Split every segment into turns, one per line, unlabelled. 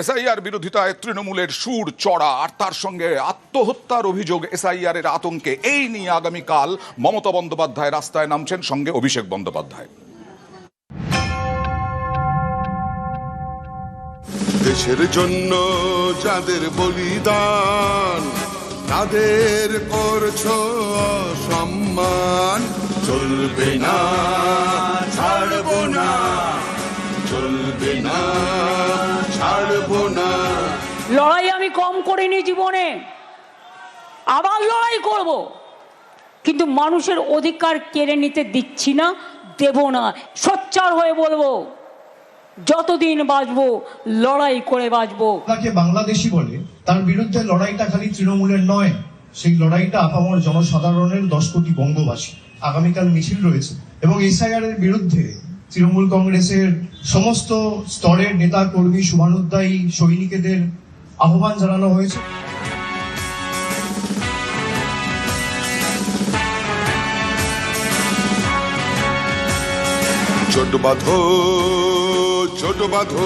SIR বিরোধিতায় তৃণমূলের সুর চড়া, আর তার সঙ্গে আত্মহত্যার অভিযোগ এসআইআর এর আতঙ্কে। এই নিয়ে আগামীকাল মমতা বন্দ্যোপাধ্যায় রাস্তায় নামছেন, সঙ্গে অভিষেক বন্দ্যোপাধ্যায়।
দেশের জন্য যাদের বলিদান, তাদের করছ সম্মান চলবে না, ছাড়বো না, চলবে না। ছাড়বো না।
লড়াই আমি কম করিনি জীবনে। আবার লড়াই করব। কিন্তু মানুষের অধিকার কেড়ে নিতে দিচ্ছি না দেব না। সোচ্চার হয়ে বলব যতদিন বাঁচবো লড়াই করে বাঁচবো।
তাকে বাংলাদেশি বলে তার বিরুদ্ধে লড়াইটা খালি তৃণমূলের নয় সেই লড়াইটা আপামর জনসাধারণের দশ কোটি বঙ্গবাসী। আগামীকাল মিছিল রয়েছে এবং এসআইআর এর বিরুদ্ধে তৃণমূল কংগ্রেসের সমস্ত স্তরের নেতা কর্মী শুভানুদ্দায়ী সৈনিকেদের আহ্বান জানানো হয়েছে।
ছোট বাঁধো ছোট বাঁধো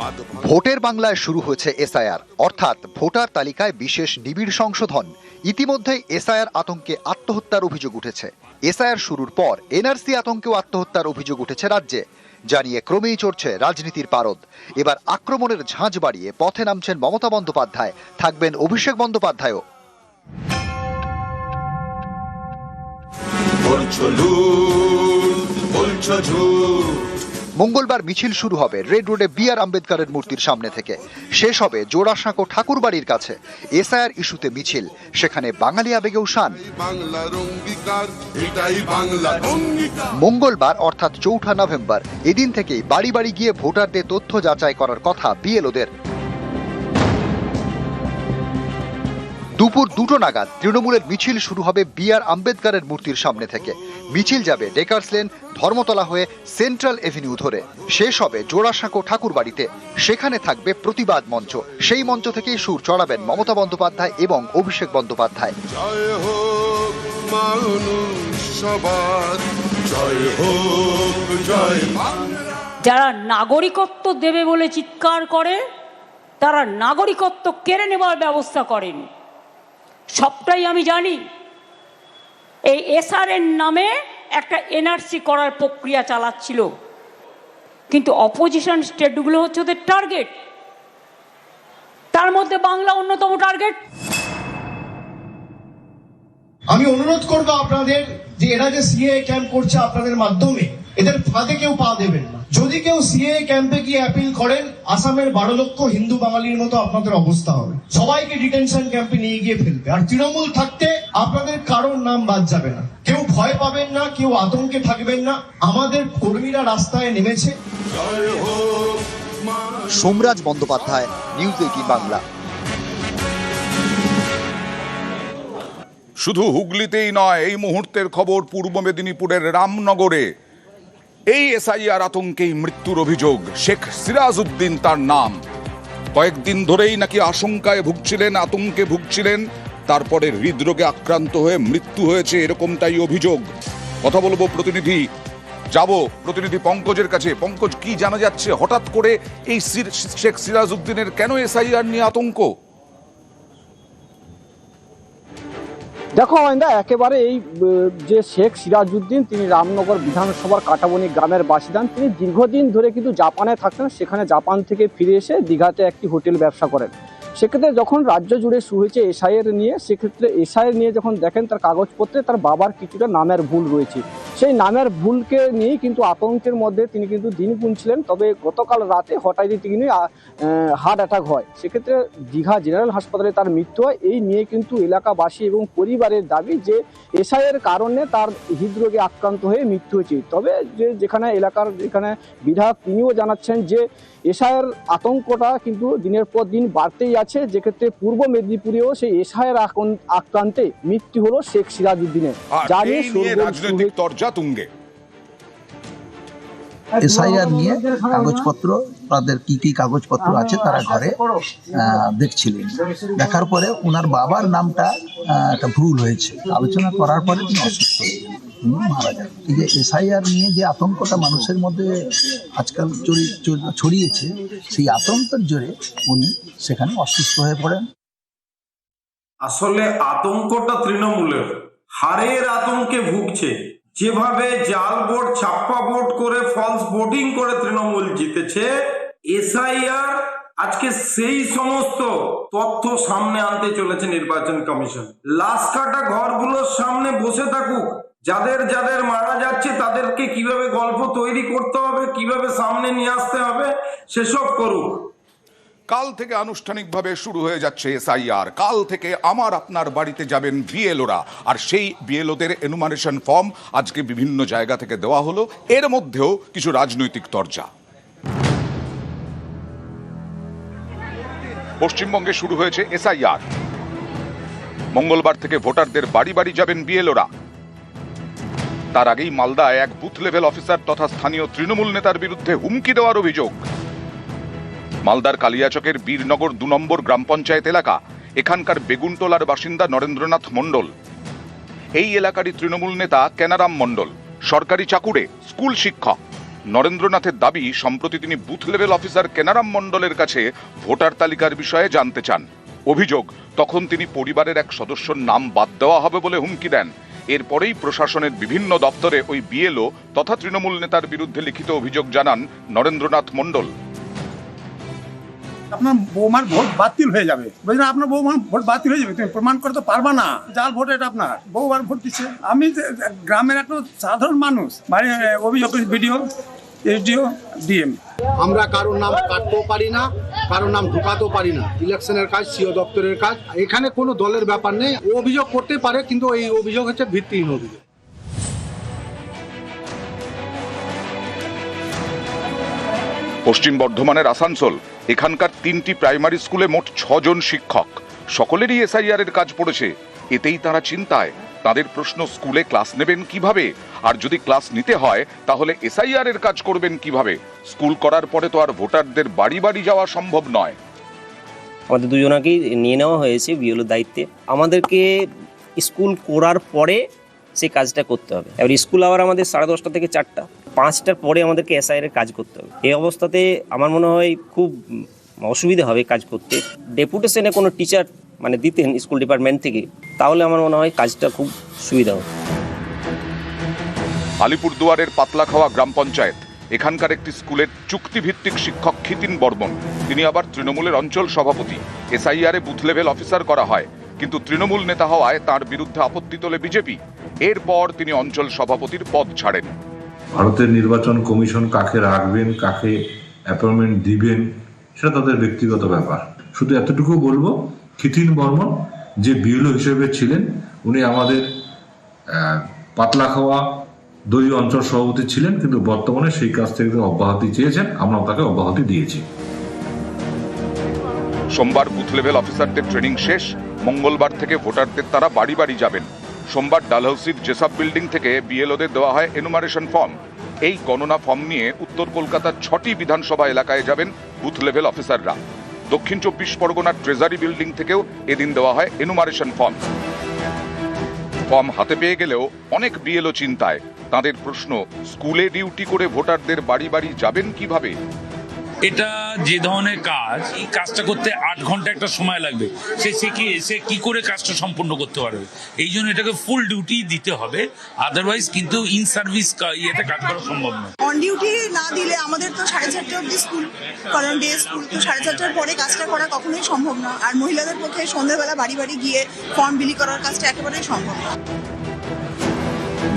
বাঁধো।
ভোটের বাংলায় শুরু হয়েছে এসআইআর অর্থাৎ ভোটার তালিকায় বিশেষ নিবিড় সংশোধন। ইতিমধ্যে এসআইআর আতঙ্কে আত্মহত্যার অভিযোগ উঠেছে। এসআইআর শুরুর পর এনআরসি আতঙ্কেও আত্মহত্যার অভিযোগ উঠেছে রাজ্যে জানিয়ে ক্রমেই চড়ছে রাজনীতির পারদ। এবার আক্রমণের ঝাঁঝ বাড়িয়ে পথে নামছেন মমতা বন্দ্যোপাধ্যায়। থাকবেন অভিষেক বন্দ্যোপাধ্যায়ও।
বলছো বলছো
মঙ্গলবার মিছিল শুরু হবে রেড রোডে বি আর আম্বেদকরের মূর্তির সামনে থেকে। শেষ হবে জোড়াসাঁকো ঠাকুরবাড়ির কাছে। এসআইআর ইস্যুতে মিছিল। সেখানে বাঙালি
বাংলার অঙ্গীকার
মঙ্গলবার অর্থাৎ চৌঠা নভেম্বর, এদিন থেকেই বাড়ি বাড়ি গিয়ে ভোটারদের তথ্য যাচাই করার কথা বিএলওদের। দুপুর দুটো নাগাদ তৃণমূলের মিছিল শুরু হবে বি আর আম্বেদকরের মূর্তির সামনে থেকে। মিছিল যাবে ডেকার্স লেন ধর্মতলা হয়ে সেন্ট্রাল এভিনিউ ধরে। শেষ হবে জোড়াসাঁকো ঠাকুর বাড়িতে সেখানে থাকবে প্রতিবাদ মঞ্চ। সেই মঞ্চ থেকেই সুর চড়াবেন মমতা বন্দ্যোপাধ্যায় এবং অভিষেক বন্দ্যোপাধ্যায়।
জয় হোক মানুষ সবার জয় হোক জয় বাংলা
যারা নাগরিকত্ব দেবে বলে চিৎকার করে তারা নাগরিকত্ব কেড়ে নেওয়ার ব্যবস্থা করেন। সবটাই আমি জানি। এই এসআরএন নামে একটা এনআরসি করার প্রক্রিয়া চালাচ্ছিল। কিন্তু অপোজিশন স্টেটগুলো হচ্ছে ওদের টার্গেট তার মধ্যে বাংলা অন্যতম টার্গেট
আমি অনুরোধ করব আপনাদের যে এরা যে সিএ ক্যাম্প করছে আপনাদের মাধ্যমে, এদের ফাঁদে কেউ পা দেবেন না। যদি কেউ সিএ ক্যাম্পে গিয়ে অ্যাপিল করেন, আসামের বারো লক্ষ হিন্দু বাঙালির মতো আপনাদের অবস্থা হবে। সবাইকে ডিটেনশন ক্যাম্পে নিয়ে গিয়ে ফেলবে। আর তৃণমূল থাকতে আপনাদের কারোর নাম বাদ যাবে না। কেউ ভয় পাবেন না, কেউ আতঙ্কে থাকবেন না। আমাদের কর্মীরা রাস্তায় নেমেছে।
সোমরাজ বন্দ্যোপাধ্যায় নিউজ এইটিন বাংলা
শুধু হুগলিতেই নয়, এই মুহূর্তের খবর পূর্ব মেদিনীপুরের রামনগরে। এই এসআইআর আতঙ্কেই মৃত্যুর অভিযোগ। শেখ সিরাজউদ্দিন তার নাম। কয়েকদিন ধরেই নাকি আশঙ্কায় ভুগছিলেন, আতঙ্কে ভুগছিলেন। তারপরে হৃদরোগে আক্রান্ত হয়ে মৃত্যু হয়েছে এরকমটাই অভিযোগ। কথা বলব প্রতিনিধি। যাব প্রতিনিধি পঙ্কজের কাছে। পঙ্কজ, কি জানা যাচ্ছে? হঠাৎ করে এই শেখ সিরাজউদ্দিনের কেন এসআইআর নিয়ে আতঙ্ক?
দেখো অয়ন্দা একেবারে এই যে শেখ সিরাজউদ্দিন, তিনি রামনগর বিধানসভার কাটাবনি গ্রামের বাসিদান তিনি দীর্ঘদিন ধরে কিন্তু জাপানে থাকতেন সেখানে জাপান থেকে ফিরে এসে দীঘাতে একটি হোটেল ব্যবসা করেন। সেক্ষেত্রে যখন রাজ্য জুড়ে শুরু হয়েছে এসআইয়ের নিয়ে, সেক্ষেত্রে এসআইয়ের নিয়ে যখন দেখেন তার কাগজপত্রে, তার বাবার কিছুটা নামের ভুল রয়েছে। সেই নামের ভুলকে নিয়েই কিন্তু আতঙ্কের মধ্যে তিনি কিন্তু দিন গুনছিলেন। তবে গতকাল রাতে হঠাৎই তিনি হার্ট অ্যাটাক হয়, সেক্ষেত্রে দীঘা জেনারেল হাসপাতালে তার মৃত্যু হয়। এই নিয়ে কিন্তু এলাকাবাসী এবং পরিবারের দাবি যে এসআইয়ের কারণে তার হৃদরোগে আক্রান্ত হয়ে মৃত্যু হয়েছে। তবে যে, যেখানে এলাকার, যেখানে বিধায়ক তিনিও জানাচ্ছেন যে এসআইয়ের আতঙ্কটা কিন্তু দিনের পর দিন বাড়তেই আছে যেক্ষেত্রে পূর্ব মেদিনীপুরেও সেই এসআইয়ের আক্রান্তে মৃত্যু হলো শেখ সিরাজউদ্দিনের
আর
যা
নিয়ে রাজনৈতিক। তুঙ্গে
এসআইআর নিয়ে কাগজপত্র তাদের কি কি কাগজপত্র আছে তারা ঘরে আহ, দেখছিলেন দেখার পরে ওনার বাবার নামটা একটা ভুল হয়েছে আলোচনা করার পরে তিনি অসুস্থ হয়ে। মারা যান এই যে এসআইআর নিয়ে যে আতঙ্কটা মানুষের মধ্যে আজকাল ছড়িয়েছে, সেই আতঙ্কের জোরে উনি সেখানে অসুস্থ হয়ে পড়েন।
আসলে আতঙ্কটা তৃণমূলের। হারের আতঙ্কে ভুগছে। যেভাবে জাল ভোট ছাপ্পা ভোট করে ফলস ভোটিং করে তৃণমূল জিতেছে, এসআইআর আজকে সেই সমস্ত তথ্য সামনে আনতে চলেছে নির্বাচন কমিশন। লাশ কাটা ঘরগুলোর সামনে বসে থাকুক। যাদের যাদের মারা যাচ্ছে, তাদেরকে কীভাবে গল্প তৈরি করতে হবে, কীভাবে সামনে নিয়ে আসতে হবে, সেসব করুক
কাল থেকে আনুষ্ঠানিকভাবে শুরু হয়ে যাচ্ছে এসআইআর। কাল থেকে আমার আপনার বাড়িতে যাবেন বিএলওরা আর সেই বিএলওদের এনুমারেশন ফর্ম আজকে বিভিন্ন জায়গা থেকে দেওয়া হলো। এর মধ্যেও কিছু রাজনৈতিক তরজা। পশ্চিমবঙ্গে শুরু হয়েছে এসআইআর। মঙ্গলবার থেকে ভোটারদের বাড়ি বাড়ি যাবেন বিএলওরা তার আগেই মালদায় এক বুথ লেভেল অফিসার তথা স্থানীয় তৃণমূল নেতার বিরুদ্ধে হুমকি দেওয়ার অভিযোগ। মালদার কালিয়াচকের বীরনগর দু নম্বর গ্রাম পঞ্চায়েত এলাকা, এখানকার বেগুনটোলার বাসিন্দা নরেন্দ্রনাথ মণ্ডল। এই এলাকারই তৃণমূল নেতা কেনারাম মণ্ডল, সরকারি চাকুরে স্কুল শিক্ষক। নরেন্দ্রনাথের দাবি, সম্প্রতি তিনি বুথ লেভেল অফিসার কেনারাম মণ্ডলের কাছে ভোটার তালিকার বিষয়ে জানতে চান। অভিযোগ, তখন তিনি পরিবারের এক সদস্যর নাম বাদ দেওয়া হবে বলে হুমকি দেন। এরপরেই প্রশাসনের বিভিন্ন দপ্তরে ওই বিএলও তথা তৃণমূল নেতার বিরুদ্ধে লিখিত অভিযোগ জানান নরেন্দ্রনাথ মণ্ডল।
আপনার বৌমার ভোট বাতিল হয়ে যাবে। বুঝলেন? আপনার বৌমার ভোট বাতিল হয়ে যাবে। তুমি প্রমাণ করতে পারবা না যার ভোট এটা আপনার। বৌমার ভোট দিচ্ছে। আমি গ্রামের একটা সাধারণ মানুষ বাড়ি অভিযোগ, ভিডিও এসডিও ডিএম।
আমরা কারোর নাম কাটতেও পারি না কারোর নাম ঢুকাতেও পারি না। ইলেকশনের কাজ সিও দপ্তরের কাজ। এখানে কোনো দলের ব্যাপার নেই। অভিযোগ করতে পারে কিন্তু এই অভিযোগ হচ্ছে ভিত্তিহীন অভিযোগ।
পশ্চিম বর্ধমানের আসানসোল এখানকার তিনটি প্রাইমারি স্কুলে মোট ছজন শিক্ষক। সকলেরই এসআইআর এর কাজ পড়েছে। এতেই তারা চিন্তায়। তাদের প্রশ্ন স্কুলে ক্লাস নেবেন কীভাবে? আর যদি ক্লাস নিতে হয়, তাহলে এসআইআর এর কাজ করবেন কীভাবে? স্কুল করার পরে তো আর ভোটারদের বাড়ি বাড়ি যাওয়া সম্ভব নয়।
আমাদের দুজনাকেই নিয়ে নেওয়া হয়েছে বিএলও দায়িত্বে। আমাদেরকে স্কুল করার পরে সেই কাজটা করতে হবে। এবার স্কুল আবার আমাদের সাড়ে দশটা থেকে চারটা। পাঁচটার পরে আমাদেরকে এসআইয়ের কাজ করতে হবে। এই অবস্থাতে আমার মনে হয় খুব অসুবিধা হবে কাজ করতে। ডেপুটেশনে কোনো টিচার মানে দিতেন স্কুল ডিপার্টমেন্ট থেকে তাহলে আমার মনে হয় কাজটা খুব সুবিধা হবে
আলিপুরদুয়ারের পাতলাখাওয়া গ্রাম পঞ্চায়েত এখানকার একটি স্কুলের চুক্তিভিত্তিক শিক্ষক খিতিন বর্মন তিনি আবার তৃণমূলের অঞ্চল সভাপতি। এসআইআর এ বুথ লেভেল অফিসার করা হয় কিন্তু তৃণমূল নেতা হওয়ায় তার বিরুদ্ধে আপত্তি তোলে বিজেপি। এরপর তিনি অঞ্চল সভাপতির পদ ছাড়েন।
ভারতের নির্বাচন কমিশন কাকে রাখবেন কাকে অ্যাপয়েন্টমেন্ট দিবেন সেটা তাদের ব্যক্তিগত ব্যাপার। শুধু এতটুকু বলব খিতিন বর্মন, যে বিউলো হিসেবে ছিলেন, উনি আমাদের পাতলা খাওয়া অঞ্চল সভাপতি ছিলেন, কিন্তু বর্তমানে সেই কাজ থেকে অব্যাহতি চেয়েছেন, আমরা তাকে অব্যাহতি দিয়েছি।
সোমবার বুথ লেভেল অফিসারদের ট্রেনিং শেষ, মঙ্গলবার থেকে ভোটারদের তারা বাড়ি বাড়ি যাবেন। সোমবার ডালহাউসির জেসাব বিল্ডিং থেকে বিএলওদের দেওয়া হয় এনুমারেশন ফর্ম এই গণনা ফর্ম নিয়ে উত্তর কলকাতার ছটি বিধানসভা এলাকায় যাবেন বুথ লেভেল অফিসাররা। দক্ষিণ চব্বিশ পরগনার ট্রেজারি বিল্ডিং থেকেও এদিন দেওয়া হয় এনুমারেশন ফর্ম ফর্ম হাতে পেয়ে গেলেও অনেক বিএলও চিন্তায়। তাদের প্রশ্ন, স্কুলে ডিউটি করে ভোটারদের বাড়ি বাড়ি যাবেন কীভাবে?
এটা যে ধরনের কাজ এই কাজটা করতে আট ঘণ্টা একটা সময় লাগবে। সে সে কি সে কি করে কাজটা সম্পূর্ণ করতে পারবে? এই জন্য এটাকে ফুল ডিউটি দিতে হবে। আদারওয়াইজ কিন্তু ইন সার্ভিস ইয়েতে কাজ করা সম্ভব নয়।
অন ডিউটি না দিলে আমাদের তো সাড়ে চারটে অবধি স্কুল কারণ ডে স্কুল তো সাড়ে চারটার পরে কাজটা করা কখনোই সম্ভব না। আর মহিলাদের পক্ষে সন্ধ্যেবেলা বাড়ি বাড়ি গিয়ে ফর্ম বিলি করার কাজটা একেবারেই সম্ভব না।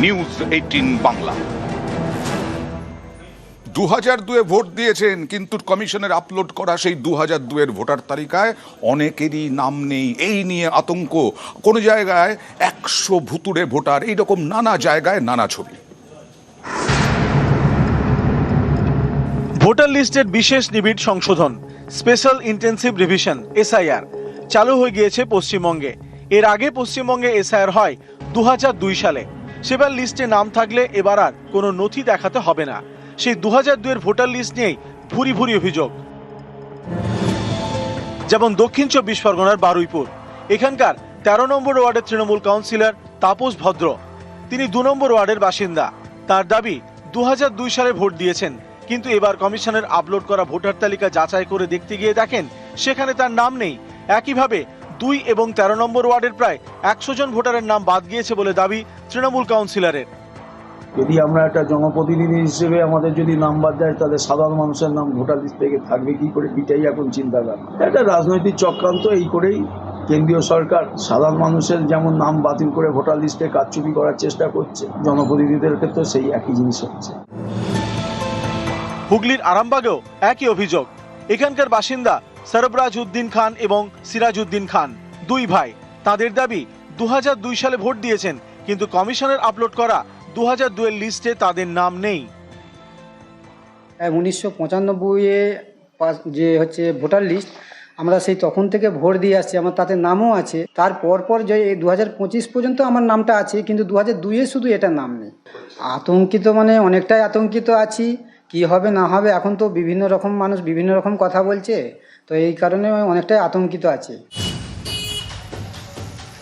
নিউজ এইটিন বাংলা দু হাজার দুয়ে ভোট দিয়েছেন, কিন্তু কমিশনের আপলোড করা সেই দু হাজার দুয়ের ভোটার তালিকায় অনেকেরই নাম নেই। এই নিয়ে আতঙ্ক। কোনো জায়গায় একশো ভুতুড়ে ভোটার, এইরকম নানা জায়গায় নানা ছবি।
ভোটার লিস্টের বিশেষ নিবিড় সংশোধন, স্পেশাল ইন্টেন্সিভ রিভিশন, এসআইআর, চালু হয়ে গিয়েছে পশ্চিমবঙ্গে। এর আগে পশ্চিমবঙ্গে এসআইআর হয় দু হাজার দুই সালে। সেবার লিস্টে নাম থাকলে এবার আর কোনো নথি দেখাতে হবে না। সেই দু হাজার দুয়ের ভোটার লিস্ট নিয়েই ভুরি ভুরি অভিযোগ। যেমন দক্ষিণ চব্বিশ পরগনার বারুইপুর। এখানকার তেরো নম্বর ওয়ার্ডের তৃণমূল কাউন্সিলর তাপস ভদ্র। তিনি দু নম্বর ওয়ার্ডের বাসিন্দা। তার দাবি দু হাজার দুই সালে ভোট দিয়েছেন, কিন্তু এবার কমিশনের আপলোড করা ভোটার তালিকা যাচাই করে দেখতে গিয়ে দেখেন, সেখানে তার নাম নেই। একইভাবে দুই এবং তেরো নম্বর ওয়ার্ডের প্রায় একশো জন ভোটারের নাম বাদ গিয়েছে বলে দাবি তৃণমূল কাউন্সিলরের।
যদি আমরা একটা জনপ্রতিনিধি হিসেবে আমাদের যদি নাম বাদ দেয়, তাহলে সাধারণ মানুষের নাম ভোটার লিস্ট থেকে থাকবে কি করে? এটাই এখন চিন্তাধারা একটা রাজনৈতিক চক্রান্ত এই করেই কেন্দ্রীয় সরকার সাধারণ মানুষের যেমন নাম বাতিল করে ভোটার লিস্টে কারচুপি করার চেষ্টা করছে, জনপ্রতিনিধিদের ক্ষেত্রে সেই একই জিনিস হচ্ছে।
হুগলির আরামবাগেও একই অভিযোগ। এখানকার বাসিন্দা সরবরাজ উদ্দিন খান এবং সিরাজ উদ্দিন খান, দুই ভাই। তাদের দাবি দু হাজার দুই সালে ভোট দিয়েছেন, কিন্তু কমিশনের আপলোড করা দু হাজার দুয়ের লিস্টে তাদের নাম নেই।
উনিশশো পঁচানব্বইয়ে যে হচ্ছে ভোটার লিস্ট আমরা সেই তখন থেকে ভোট দিয়ে আসছি আমার তাতে নামও আছে। তার পর পর যে দু হাজার পঁচিশ পর্যন্ত আমার নামটা আছে কিন্তু দু হাজার দুইয়ে শুধু এটা নাম নেই। আতঙ্কিত মানে অনেকটাই আতঙ্কিত আছি কি হবে না হবে এখন তো বিভিন্ন রকম মানুষ বিভিন্ন রকম কথা বলছে তো এই কারণে অনেকটাই আতঙ্কিত আছে।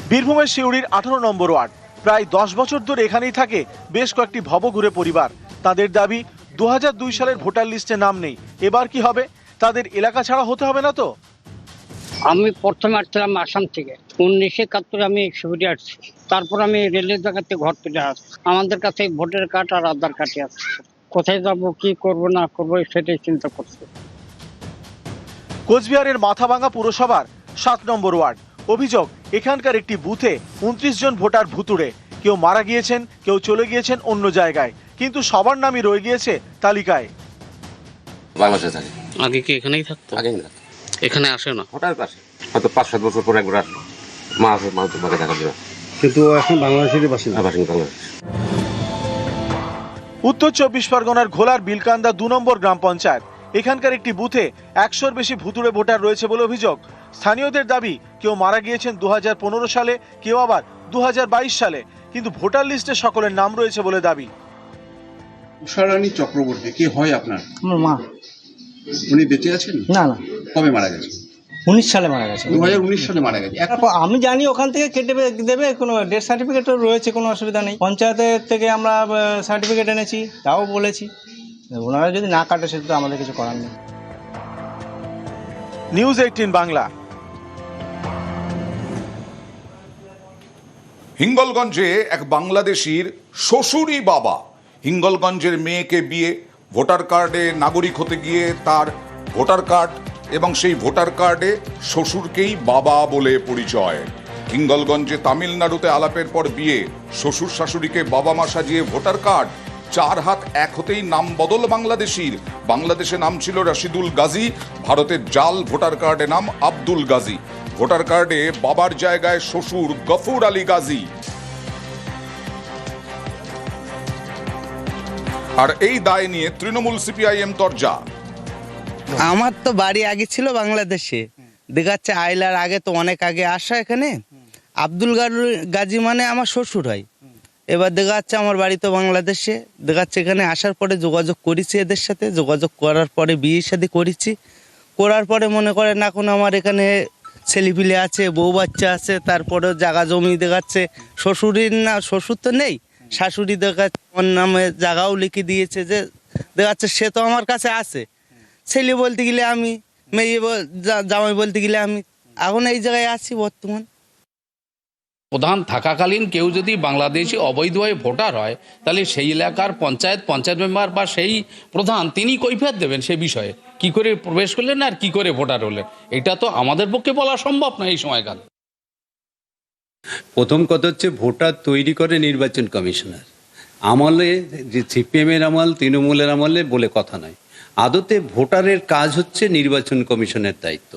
বীরভূমের শিউড়ির আঠারো নম্বর ওয়ার্ড। প্রায় দশ বছর ধরে এখানেই থাকে বেশ কয়েকটি ভবঘুরে পরিবার। তাদের দাবি দু হাজার দুই সালের ভোটার লিস্টে নাম নেই। এবার কি হবে? তাদের এলাকা ছাড়া হতে হবে না তো?
আমি প্রথমে আসছিলাম আসাম থেকে। উনিশশো একাত্তরে আমি শিবিরে আসছি। তারপর আমি রেলের জায়গাতে ঘর তুলে আসছি। আমাদের কাছে ভোটার কার্ড আর আধার কার্ডে আছে। কোথায় যাব কি করব না করব সেটাই চিন্তা করছি।
কোচবিহারের মাথাভাঙ্গা পুরসভার সাত নম্বর ওয়ার্ড। অভিযোগ এখানকার একটি বুথে উনত্রিশ জন ভোটার ভুতুড়ে। কেউ মারা গিয়েছেন কেউ চলে গিয়েছেন অন্য জায়গায়। কিন্তু সবার নামই রয়ে গিয়েছে তালিকায়।
বাংলাদেশে থাকে।
আগে কি এখানেই থাকতো?
আগে
এখানে আসে না?
ওটার পাশে। হয়তো পাঁচ সাত বছর পর একবার আসলো। মা আছে মা তো বাকি থাকার জন্য
কিন্তু এখন বাংলাদেশেরই বাসিন্দা।
বাসিন্দা বাংলাদেশ।
উত্তর চব্বিশ পরগনার ঘোলার বিলকান্দা দু নম্বর গ্রাম পঞ্চায়েত। এখানকার একটি বুথে একশোর বেশি ভুতুড়ে ভোটার রয়েছে বলে অভিযোগ। স্থানীয়দের দাবি কেউ মারা গিয়েছেন দু হাজার পনেরো সালে কেউ আবার দুহাজার বাইশ সালে। কিন্তু ভোটার লিস্টে সকলের নাম রয়েছে বলে দাবি।
উষারানী চক্রবর্তী কে হয় আপনার?
মা।
উনি বেঁচে আছেন?
না না।
কবে মারা গেছে
উনিশ সালে মারা গেছে
দু হাজার উনিশ সালে মারা গেছে
আমি জানি ওখান থেকে কেটে দেবে কোনো ডেথ সার্টিফিকেটও রয়েছে কোনো অসুবিধা নেই। পঞ্চায়েতের থেকে আমরা সার্টিফিকেট এনেছি তাও বলেছি। ওনারা যদি না কাটে সেটা তো আমাদের কিছু করার নেই।
News eighteen Bangla.
হিঙ্গলগঞ্জে এক বাংলাদেশির শ্বশুরই বাবা হিঙ্গলগঞ্জের মেয়েকে বিয়ে, ভোটার কার্ডে নাগরিক হতে গিয়ে তার ভোটার কার্ড এবং সেই ভোটার কার্ডে শ্বশুরকেই বাবা বলে পরিচয়। হিঙ্গলগঞ্জে তামিলনাড়ুতে আলাপের পর বিয়ে, শ্বশুর শাশুড়িকে বাবা মা সাজিয়ে ভোটার কার্ড, চার হাত এক হতেই নাম বদল বাংলাদেশির। বাংলাদেশে নাম ছিল রাশিদুল গাজী, ভারতের জাল ভোটার কার্ডে নাম আব্দুল গাজী। ভোটার কার্ডে বাবার জায়গায় শ্বশুর গফুর আলী গাজী। আর এই দায় নিয়ে তৃণমূল সিপিআইএম তরজা।
আমার তো বাড়ি আগে ছিল বাংলাদেশে। দেখাচ্ছে আইলার আগে তো অনেক আগে আসা এখানে। আব্দুল গাজী মানে আমার শ্বশুর হয়। এবার দেখা যাচ্ছে আমার বাড়ি তো বাংলাদেশে। দেখা যাচ্ছে এখানে আসার পরে যোগাযোগ করেছি এদের সাথে। যোগাযোগ করার পরে বিয়ের সাথে করেছি। করার পরে মনে করেন এখন আমার এখানে ছেলেপিলে আছে, বউ বাচ্চা আছে তারপরে জায়গা জমি দেখাচ্ছে। শ্বশুরের না, শ্বশুর তো নেই, শাশুড়ি দেখাচ্ছে, আমার নামে জায়গাও লিখে দিয়েছে যে, দেখাচ্ছে সে তো আমার কাছে আছে। ছেলে বলতে গেলে আমি, মেয়ে জামাই বলতে গেলে আমি, এখন এই জায়গায় আছি বর্তমান।
প্রধান থাকাকালীন কেউ যদি বাংলাদেশি অবৈধ হয়ে ভোটার হয়, তাহলে সেই এলাকার পঞ্চায়েত পঞ্চায়েত মেম্বার বা সেই প্রধান, তিনি কৈফিয়ত দেবেন সে বিষয়ে। কি করে প্রবেশ করলেন আর কি করে ভোটার হলেন? এটা তো আমাদের পক্ষে বলা সম্ভব না এই সময়কাল।
প্রথম কথা হচ্ছে ভোটার তৈরি করে নির্বাচন কমিশনার। আমলে যে সিপিএমের আমল, তৃণমূলের আমলে বলে কথা নয়। আদতে ভোটারের কাজ হচ্ছে নির্বাচন কমিশনের দায়িত্ব।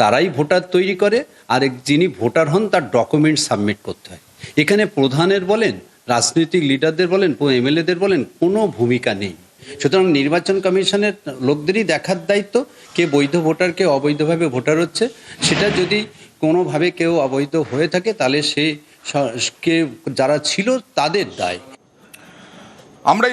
তারাই ভোটার তৈরি করে, আর যিনি ভোটার হন তার ডকুমেন্ট সাবমিট করতে হয়। এখানে প্রধানের বলেন, রাজনৈতিক লিডারদের বলেন এমএলএদের বলেন, কোনো ভূমিকা নেই। সুতরাং নির্বাচন কমিশনের লোকদেরই দেখার দায়িত্ব, কে বৈধ ভোটার, কে অবৈধভাবে ভোটার হচ্ছে। সেটা যদি কোনোভাবে কেউ অবৈধ হয়ে থাকে, তাহলে সে কে যারা ছিল তাদের দায়।
আমরা